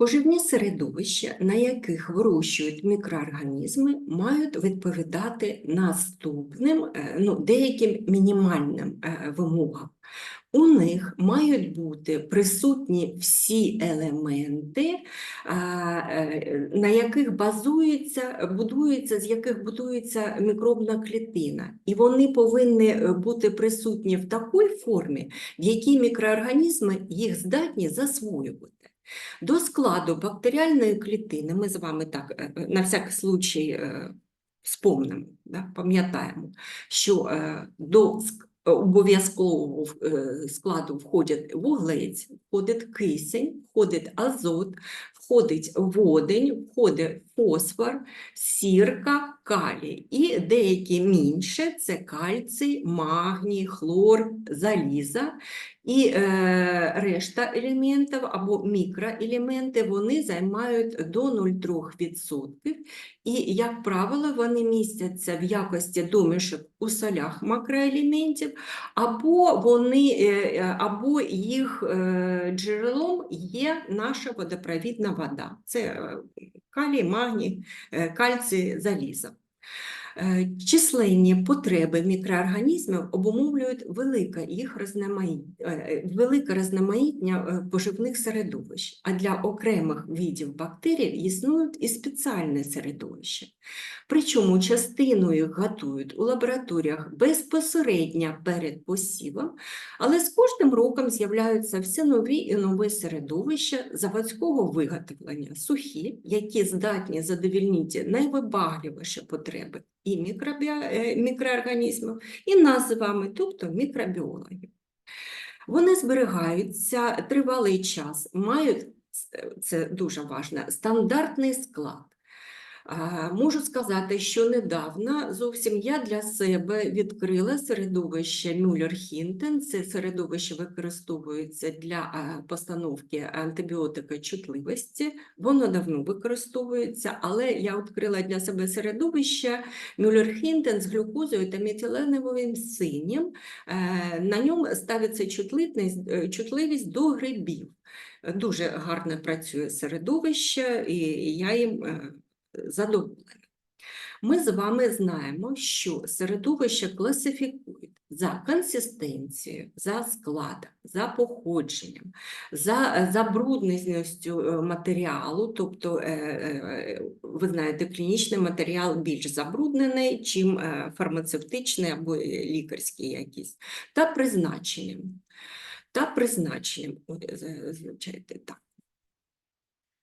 Поживні середовища, на яких вирощують мікроорганізми, мають відповідати наступним е, ну, деяким мінімальним е, вимогам. У них мають бути присутні всі елементи, е, на яких базується, будується, з яких будується мікробна клітина. І вони повинні бути присутні в такій формі, в якій мікроорганізми їх здатні засвоювати. До складу бактеріальної клітини ми з вами так е, е, на всякий случай е, вспомнимо, да, пам'ятаємо, що до обов'язкового складу входять вуглець, входить кисень, входить азот, входить водень, входить фосфор, сірка, калій і деякі менше це кальцій, магній, хлор, заліза. І е, решта елементів або мікроелементи вони займають до 0,3%. І, як правило, вони містяться в якості домішок у солях макроелементів, або, вони, е, е, або їх е, джерелом є наша водопровідна вода. Це калій, магній, е, кальцій, залізо. Е, Численні потреби мікроорганізмів обумовлюють велике їх розноманіт... е, велике різноманіття е, поживних середовищ, а для окремих видів бактерій існують і спеціальне середовище. Причому частину їх готують у лабораторіях безпосередньо перед посівом, але з кожним роком з'являються все нові і нові середовища заводського виготовлення, сухі, які здатні задовільнити найвибагливіші потреби і мікробіа- е, мікроорганізмів, і нас з вами, тобто мікробіологів. Вони зберігаються тривалий час, мають, е, це дуже важливо, стандартний склад. А, Можу сказати, що недавно зовсім я для себе відкрила середовище Мюллер-Хінтен. Це середовище використовується для а, постановки антибіотикочутливості. Воно давно використовується, але я відкрила для себе середовище Мюллер-Хінтен з глюкозою та метиленовим синім. Е, На ньому ставиться чутливість, е, чутливість до грибів. Е, Дуже гарно працює середовище, і я їм задоволена. Ми з вами знаємо, що середовище класифікують за консистенцією, за складом, за походженням, за забрудненістю е, матеріалу, тобто, е, е, ви знаєте, клінічний матеріал більш забруднений, чим фармацевтичний або лікарський якийсь, та призначенням. Та призначенням, е, так.